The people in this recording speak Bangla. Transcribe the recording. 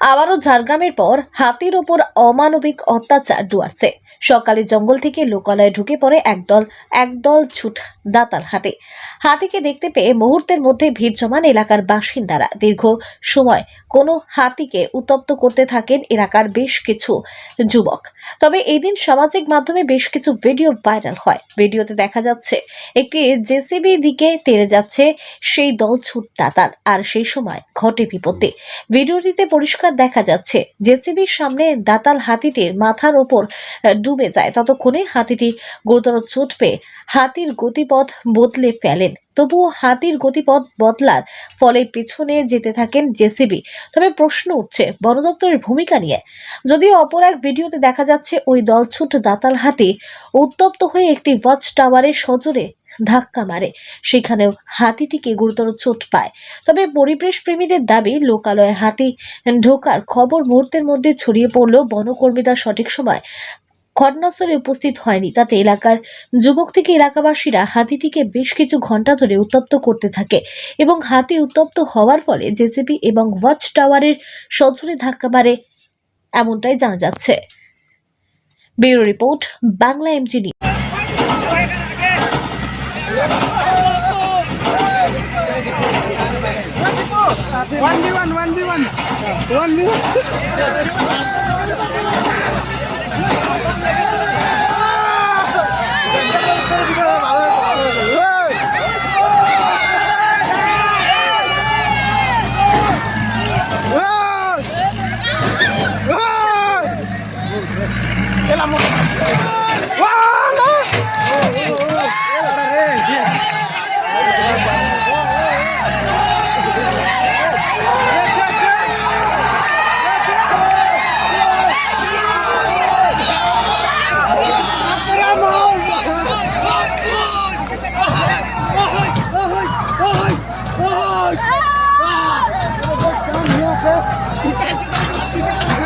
আবারও ঝাড়গ্রামের পর হাতির ওপর অমানবিক অত্যাচার ডুয়ার্সে সকালে জঙ্গল থেকে লোকালয়ে ঢুকে পড়ে একদল একদল ছুট দাতাল হাতি। হাতিকে দেখতে পেয়ে মুহূর্তের মধ্যে ভিড় জমান এলাকার বাসিন্দারা। দীর্ঘ সময় কোনো হাতিকে উত্তপ্ত করতে থাকেন এলাকার বেশ কিছু যুবক। তবে এদিন সামাজিক মাধ্যমে বেশ কিছু ভিডিও ভাইরাল হয়। ভিডিওতে দেখা যাচ্ছে, একটি জেসিবি দিকে তেড়ে যাচ্ছে সেই দল ছুট দাতাল আর সেই সময় ঘটে বিপত্তি। ভিডিওটিতে পরিষ্কার দেখা যাচ্ছে। জেসিবির সামনে দাতাল হাতিটির মাথার ওপর ডুবে যায়। ততক্ষণে হাতিটি গুরুতর চোট পেয়ে হাতির গতিপথ বদলে ফেলেন। তবুও হাতির গতিপথ বদলার ফলে পিছনে যেতে থাকেন জেসিবি। তবে প্রশ্ন উঠছে, বন দপ্তরের ভূমিকা নিয়ে। যদিও অপর এক ভিডিওতে দেখা যাচ্ছে, ওই দলছুট দাতাল হাতি উত্তপ্ত হয়ে একটি ওয়াচ টাওয়ারের সজোরে ধাক্কা মারে। সেখানেও হাতিটিকে গুরুতর চোট পায়। তবে পরিবেশ প্রেমীদের দাবি, লোকালয়ে হাতি ঢোকার খবর মুহূর্তের মধ্যে ছড়িয়ে পড়লেও বনকর্মীরা সঠিক সময় ঘটনাস্থলে উপস্থিত হয়নি। তাতে এলাকার যুবক থেকে এলাকাবাসীরা হাতিটিকে বেশ কিছু ঘণ্টা ধরে উত্তপ্ত করতে থাকে এবং হাতি উত্তপ্ত হওয়ার ফলে জেসিবি এবং ওয়াচ টাওয়ারের সজোরে ধাক্কা মারে, এমনটাই জানা যাচ্ছে। ব্যুরো রিপোর্ট, বাংলা এমজি One v one, one v one, one v one. 你干什么你干什么